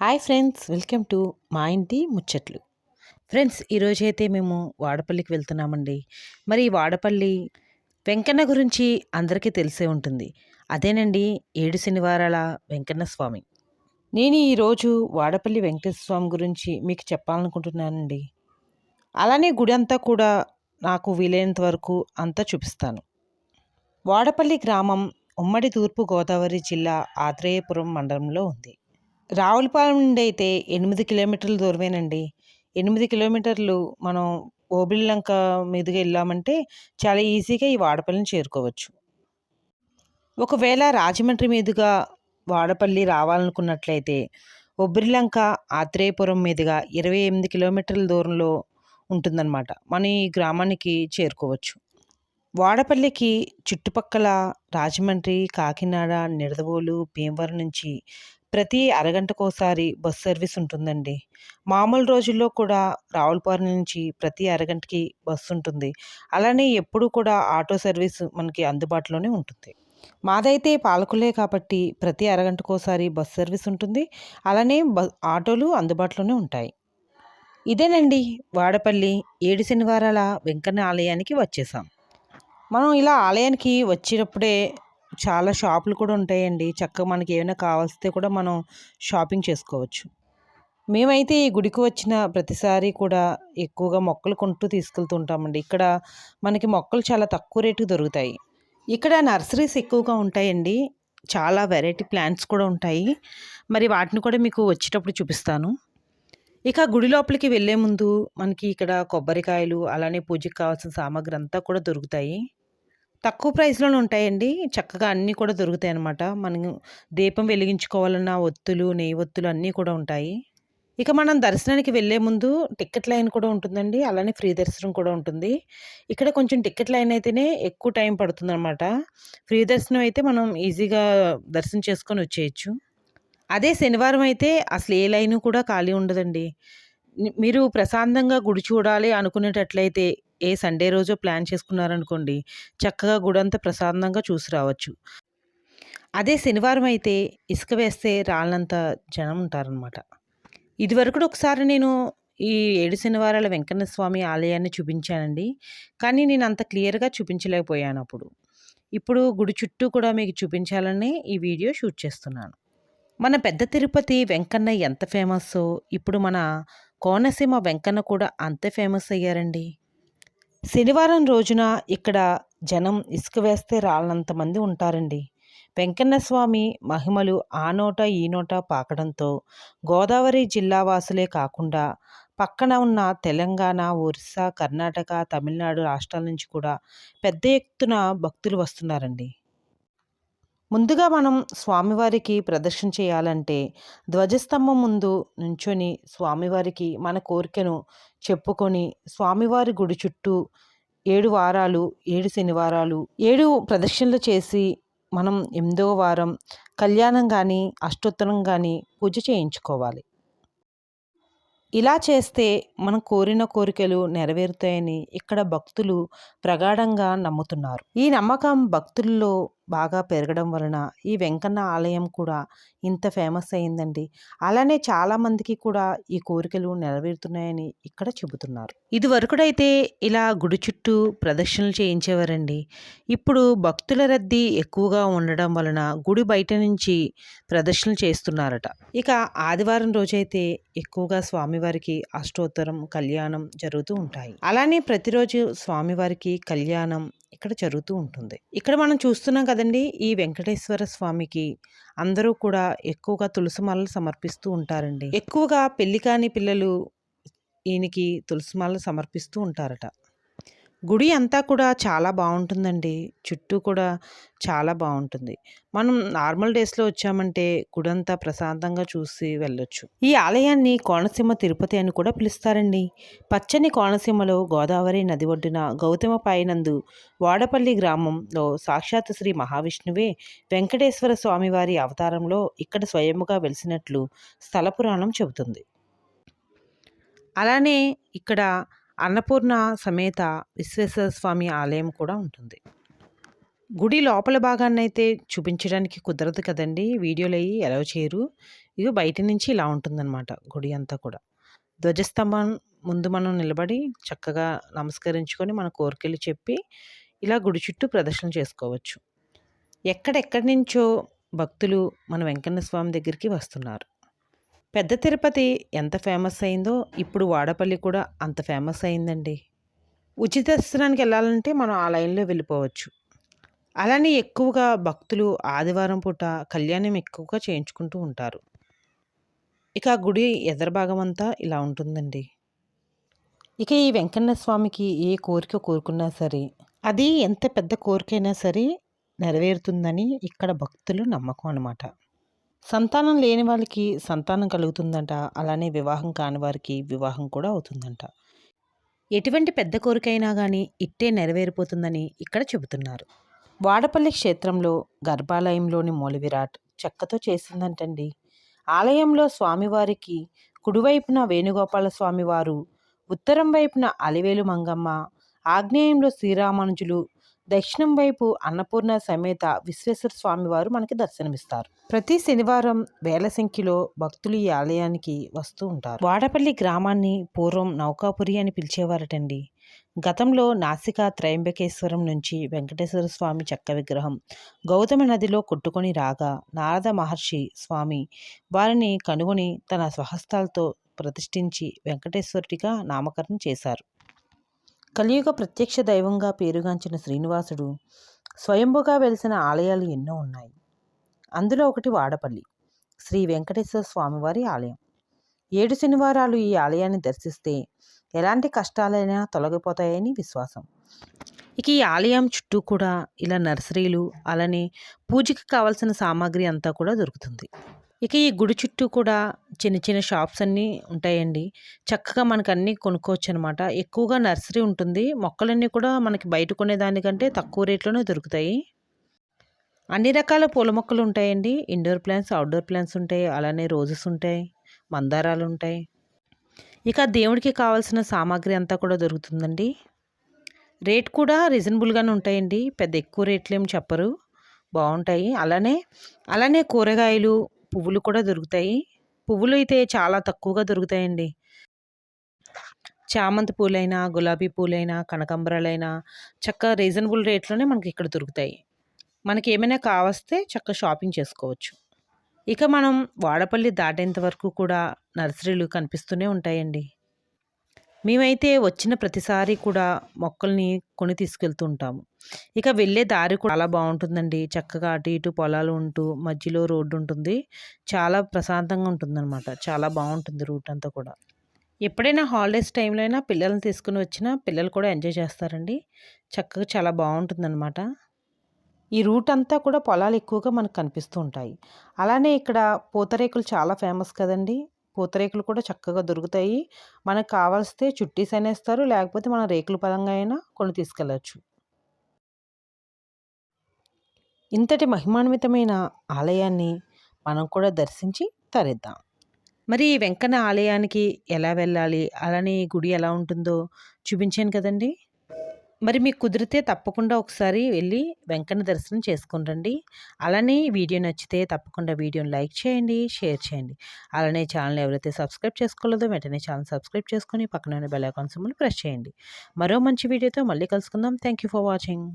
Hi friends welcome to మా ఇంటి ముచ్చట్లు. ఫ్రెండ్స్ ఈరోజు అయితే మేము వాడపల్లికి వెళ్తున్నామండి. మరి వాడపల్లి వెంకన్న గురించి అందరికీ తెలిసే ఉంటుంది. అదేనండి ఏడు శనివారాల వెంకన్న స్వామి. నేను ఈరోజు వాడపల్లి వెంకటేశ్వర స్వామి గురించి మీకు చెప్పాలనుకుంటున్నానండి. అలానే గుడి అంతా కూడా నాకు వీలైనంత వరకు అంతా చూపిస్తాను. వాడపల్లి గ్రామం ఉమ్మడి తూర్పు గోదావరి జిల్లా ఆత్రేయపురం మండలంలో ఉంది. రావులపాలెం నుండి అయితే ఎనిమిది కిలోమీటర్ల దూరమేనండి. ఎనిమిది కిలోమీటర్లు మనం ఓబిళ్ళంక మీదుగా వెళ్ళామంటే చాలా ఈజీగా ఈ వాడపల్లిని చేరుకోవచ్చు. ఒకవేళ రాజమండ్రి మీదుగా వాడపల్లి రావాలనుకున్నట్లయితే ఒబ్రిలంక ఆత్రేయపురం మీదుగా ఇరవై ఎనిమిది కిలోమీటర్ల దూరంలో ఉంటుందన్నమాట. మన ఈ గ్రామానికి చేరుకోవచ్చు. వాడపల్లికి చుట్టుపక్కల రాజమండ్రి కాకినాడ నిడదవోలు భీమవరం నుంచి ప్రతి అరగంటకోసారి బస్ సర్వీస్ ఉంటుందండి. మామూలు రోజుల్లో కూడా రావులపాలెం నుంచి ప్రతి అరగంటకి బస్సు ఉంటుంది. అలానే ఎప్పుడు కూడా ఆటో సర్వీస్ మనకి అందుబాటులోనే ఉంటుంది. మాదైతే పాలకులే కాబట్టి ప్రతి అరగంటకోసారి బస్ సర్వీస్ ఉంటుంది. అలానే బ ఆటోలు అందుబాటులోనే ఉంటాయి. ఇదేనండి వాడపల్లి ఏడు శనివారాల వెంకన్న ఆలయానికి వచ్చేసాం. మనం ఇలా ఆలయానికి వచ్చినప్పుడే చాలా షాపులు కూడా ఉంటాయండి. చక్కగా మనకి ఏమైనా కావాల్సితే కూడా మనం షాపింగ్ చేసుకోవచ్చు. మేమైతే ఈ గుడికి వచ్చిన ప్రతిసారి కూడా ఎక్కువగా మొక్కలు కొంటూ తీసుకెళ్తూ ఉంటామండి ఇక్కడ మనకి మొక్కలు చాలా తక్కువ రేటుకు దొరుకుతాయి. ఇక్కడ నర్సరీస్ ఎక్కువగా ఉంటాయండి. చాలా వెరైటీ ప్లాంట్స్ కూడా ఉంటాయి. మరి వాటిని కూడా మీకు వచ్చేటప్పుడు చూపిస్తాను. ఇక గుడి లోపలికి వెళ్ళే ముందు మనకి ఇక్కడ కొబ్బరికాయలు అలానే పూజకి కావాల్సిన సామాగ్రి అంతా కూడా దొరుకుతాయి. తక్కువ ప్రైస్లోనే ఉంటాయండి. చక్కగా అన్నీ కూడా దొరుకుతాయి అన్నమాట. మనం దీపం వెలిగించుకోవాలన్న ఒత్తులు నెయ్యి ఒత్తులు అన్నీ కూడా ఉంటాయి. ఇక మనం దర్శనానికి వెళ్ళే ముందు టికెట్ లైన్ కూడా ఉంటుందండి. అలానే ఫ్రీ దర్శనం కూడా ఉంటుంది. ఇక్కడ కొంచెం టికెట్ లైన్ అయితేనే ఎక్కువ టైం పడుతుందన్నమాట. ఫ్రీ దర్శనం అయితే మనం ఈజీగా దర్శనం చేసుకొని వచ్చేయచ్చు. అదే శనివారం అయితే అసలు ఏ లైను కూడా ఖాళీ ఉండదండి. మీరు ప్రశాంతంగా గుడి చూడాలి అనుకునేటట్లయితే ఏ సండే రోజో ప్లాన్ చేసుకున్నారనుకోండి చక్కగా గుడంతా ప్రశాంతంగా చూసి రావచ్చు. అదే శనివారం అయితే ఇసుక వేస్తే రాళ్ళంత జనం ఉంటారనమాట ఇదివరకు ఒకసారి నేను ఈ ఏడు శనివారాల వెంకన్న స్వామి ఆలయాన్ని చూపించానండి. కానీ నేను అంత క్లియర్గా చూపించలేకపోయాను అప్పుడు. ఇప్పుడు గుడి చుట్టూ కూడా మీకు చూపించాలని ఈ వీడియో షూట్ చేస్తున్నాను. మన పెద్ద తిరుపతి వెంకన్న ఎంత ఫేమస్ ఇప్పుడు మన కోనసీమ వెంకన్న కూడా అంతే ఫేమస్ అయ్యారండి. శనివారం రోజున ఇక్కడ జనం ఇసుక వేస్తే రాళ్ళంతమంది ఉంటారండి. వెంకన్న స్వామి మహిమలు ఆ నోట ఈ నోట పాకడంతో గోదావరి జిల్లా వాసులే కాకుండా పక్కన ఉన్న తెలంగాణ ఒరిస్సా కర్ణాటక తమిళనాడు రాష్ట్రాల నుంచి కూడా పెద్ద ఎత్తున భక్తులు వస్తున్నారండి. ముందుగా మనం స్వామివారికి ప్రదర్శన చేయాలంటే ధ్వజస్తంభం ముందు నుంచొని స్వామివారికి మన కోరికను చెప్పుకొని స్వామివారి గుడి చుట్టూ ఏడు వారాలు ఏడు శనివారాలు ఏడు ప్రదక్షిణలు చేసి మనం ఎనిమిదో వారం కళ్యాణం కానీ అష్టోత్తరం కానీ పూజ చేయించుకోవాలి. ఇలా చేస్తే మనం కోరిన కోరికలు నెరవేరుతాయని ఇక్కడ భక్తులు ప్రగాఢంగా నమ్ముతున్నారు. ఈ నమ్మకం భక్తుల్లో బాగా పెరగడం వలన ఈ వెంకన్న ఆలయం కూడా ఇంత ఫేమస్ అయిందండి. అలానే చాలామందికి కూడా ఈ కోరికలు నెరవేరుతున్నాయని ఇక్కడ చెబుతున్నారు. ఇదివరకుడైతే ఇలా గుడి చుట్టూ ప్రదక్షిణలు చేయించేవారండి. ఇప్పుడు భక్తుల రద్దీ ఎక్కువగా ఉండడం వలన గుడి బయట నుంచి ప్రదర్శనలు చేస్తున్నారట. ఇక ఆదివారం రోజైతే ఎక్కువగా స్వామివారికి అష్టోత్తరం కళ్యాణం జరుగుతూ ఉంటాయి. అలానే ప్రతిరోజు స్వామివారికి కళ్యాణం ఇక్కడ జరుగుతూ ఉంటుంది. ఇక్కడ మనం చూస్తున్నాం కదండి ఈ వెంకటేశ్వర స్వామికి అందరూ కూడా ఎక్కువగా తులసిమాలలు సమర్పిస్తూ ఉంటారండి. ఎక్కువగా పెళ్ళి కాని పిల్లలు ఈయనకి తులసిమాలలు సమర్పిస్తూ ఉంటారట. గుడి అంతా కూడా చాలా బాగుంటుందండి. చుట్టూ కూడా చాలా బాగుంటుంది. మనం నార్మల్ డేస్లో వచ్చామంటే గుడి అంతా ప్రశాంతంగా చూసి వెళ్ళొచ్చు. ఈ ఆలయాన్ని కోనసీమ తిరుపతి అని కూడా పిలుస్తారండి. పచ్చని కోనసీమలో గోదావరి నది ఒడ్డున గౌతమ పాయనందు వాడపల్లి గ్రామంలో సాక్షాత్ శ్రీ మహావిష్ణువే వెంకటేశ్వర స్వామివారి అవతారంలో ఇక్కడ స్వయముగా వెలిసినట్లు స్థల పురాణం చెబుతుంది. అలానే ఇక్కడ అన్నపూర్ణ సమేత విశ్వేశ్వర స్వామి ఆలయం కూడా ఉంటుంది. గుడి లోపల భాగాన్ని అయితే చూపించడానికి కుదరదు కదండి. వీడియోలు అయ్యి ఎలా చేయరు. ఇది బయట నుంచి ఇలా ఉంటుందన్నమాట గుడి అంతా కూడా. ధ్వజస్తంభం ముందు మనం నిలబడి చక్కగా నమస్కరించుకొని మన కోరికలు చెప్పి ఇలా గుడి చుట్టూ ప్రదర్శన చేసుకోవచ్చు. ఎక్కడెక్కడి నుంచో భక్తులు మన వెంకన్న స్వామి దగ్గరికి వస్తున్నారు. పెద్ద తిరుపతి ఎంత ఫేమస్ అయిందో ఇప్పుడు వాడపల్లి కూడా అంత ఫేమస్ అయిందండి. ఉచిత దర్శనానికి వెళ్ళాలంటే మనం ఆ లైన్లో వెళ్ళిపోవచ్చు. అలానే ఎక్కువగా భక్తులు ఆదివారం పూట కళ్యాణం ఎక్కువగా చేయించుకుంటూ ఉంటారు. ఇక ఆ గుడి ఎదరభాగం అంతా ఇలా ఉంటుందండి. ఇక ఈ వెంకన్న స్వామికి ఏ కోరిక కోరుకున్నా సరే అది ఎంత పెద్ద కోరికైనా సరే నెరవేరుతుందని ఇక్కడ భక్తులు నమ్మకం అనమాట సంతానం లేని వాళ్ళకి సంతానం కలుగుతుందంట. అలానే వివాహం కాని వారికి వివాహం కూడా అవుతుందంట. ఎటువంటి పెద్ద కోరికైనా కానీ ఇట్టే నెరవేరిపోతుందని ఇక్కడ చెబుతున్నారు. వాడపల్లి క్షేత్రంలో గర్భాలయంలోని మూలవిరాట్ చెక్కతో చేసిందంటండి. ఆలయంలో స్వామివారికి కుడివైపున వేణుగోపాల స్వామివారు ఉత్తరం వైపున అలివేలు మంగమ్మ ఆగ్నేయంలో శ్రీరామానుజులు దక్షిణం వైపు అన్నపూర్ణ సమేత విశ్వేశ్వర స్వామి వారు మనకి దర్శనమిస్తారు. ప్రతి శనివారం వేల సంఖ్యలో భక్తులు ఈ ఆలయానికి వస్తూ ఉంటారు. వాడపల్లి గ్రామాన్ని పూర్వం నౌకాపురి అని పిలిచేవారటండి. గతంలో నాసికా త్రయంబకేశ్వరం నుంచి వెంకటేశ్వర స్వామి చెక్క విగ్రహం గౌతమ నదిలో కొట్టుకొని రాగా నారద మహర్షి స్వామి వారిని కనుగొని తన స్వహస్తాలతో ప్రతిష్ఠించి వెంకటేశ్వరుడిగా నామకరణం చేశారు. కలియుగ ప్రత్యక్ష దైవంగా పేరుగాంచిన శ్రీనివాసుడు స్వయంభుగా వెలిసిన ఆలయాలు ఎన్నో ఉన్నాయి. అందులో ఒకటి వాడపల్లి శ్రీ వెంకటేశ్వర స్వామివారి ఆలయం. ఏడు శనివారాలు ఈ ఆలయాన్ని దర్శిస్తే ఎలాంటి కష్టాలైనా తొలగిపోతాయని విశ్వాసం. ఇక ఈ ఆలయం చుట్టూ కూడా ఇలా నర్సరీలు అలానే పూజకి కావాల్సిన సామాగ్రి అంతా కూడా దొరుకుతుంది. ఇక ఈ గుడి చుట్టూ కూడా చిన్న చిన్న షాప్స్ అన్నీ ఉంటాయండి. చక్కగా మనకు అన్నీ కొనుక్కోవచ్చు అనమాట ఎక్కువగా నర్సరీ ఉంటుంది. మొక్కలన్నీ కూడా మనకి బయట కొనేదానికంటే తక్కువ రేట్లోనే దొరుకుతాయి. అన్ని రకాల పూల మొక్కలు ఉంటాయండి. ఇండోర్ ప్లాంట్స్ అవుట్డోర్ ప్లాంట్స్ ఉంటాయి. అలానే రోజెస్ ఉంటాయి. మందారాలు ఉంటాయి. ఇక దేవుడికి కావాల్సిన సామాగ్రి అంతా కూడా దొరుకుతుందండి. రేట్ కూడా రీజనబుల్గానే ఉంటాయండి. పెద్ద ఎక్కువ రేట్లు ఏమి చెప్పరు. బాగుంటాయి. అలానే అలానే కూరగాయలు పువ్వులు కూడా దొరుకుతాయి. పువ్వులు అయితే చాలా తక్కువగా దొరుకుతాయండి. చామంతి పూలైనా గులాబీ పూలైనా కనకాంబరాలైనా చక్కగా రీజనబుల్ రేట్లోనే మనకి ఇక్కడ దొరుకుతాయి. మనకి ఏమైనా కావస్తే చక్కగా షాపింగ్ చేసుకోవచ్చు. ఇక మనం వాడపల్లి దాటేంత వరకు కూడా నర్సరీలు కనిపిస్తూనే ఉంటాయండి. మేమైతే వచ్చిన ప్రతిసారి కూడా మొక్కల్ని కొని తీసుకెళ్తుంటాము. ఇక వెళ్ళే దారి కూడా చాలా బాగుంటుందండి. చక్కగా అటు ఇటు పొలాలు ఉంటూ మధ్యలో రోడ్డు ఉంటుంది. చాలా ప్రశాంతంగా ఉంటుందన్నమాట. చాలా బాగుంటుంది రూట్ అంతా కూడా. ఎప్పుడైనా హాలిడేస్ టైంలో అయినా పిల్లల్ని తీసుకుని వచ్చినా పిల్లలు కూడా ఎంజాయ్ చేస్తారండి. చక్కగా చాలా బాగుంటుందన్నమాట. ఈ రూట్ అంతా కూడా పొలాలు ఎక్కువగా మనకు కనిపిస్తూ ఉంటాయి. అలానే ఇక్కడ పూతరేకులు చాలా ఫేమస్ కదండి. పూతరేకులు కూడా చక్కగా దొరుకుతాయి. మనకు కావాల్స్తే చుట్టీస్ అనేస్తారు లేకపోతే మన రేకుల పరంగా అయినా కొన్ని తీసుకెళ్ళచ్చు. ఇంతటి మహిమాన్వితమైన ఆలయాన్ని మనం కూడా దర్శించి తరిద్దాం. మరి వెంకన్న ఆలయానికి ఎలా వెళ్ళాలి? అలానే గుడి ఎలా ఉంటుందో చూపించాను కదండి. మరి మీకు కుదిరితే తప్పకుండా ఒకసారి వెళ్ళి వెంకన్న దర్శనం చేసుకుని రండి. అలానే వీడియో నచ్చితే తప్పకుండా వీడియోని లైక్ చేయండి షేర్ చేయండి. అలానే ఛానల్ ఎవరైతే సబ్స్క్రైబ్ చేసుకోలేదో వెంటనే ఛానల్ సబ్స్క్రైబ్ చేసుకుని పక్కన బెల్ ఐకాన్ సింబల్ ప్రెస్ చేయండి. మరో మంచి వీడియోతో మళ్ళీ కలుసుకుందాం. Thank you for watching.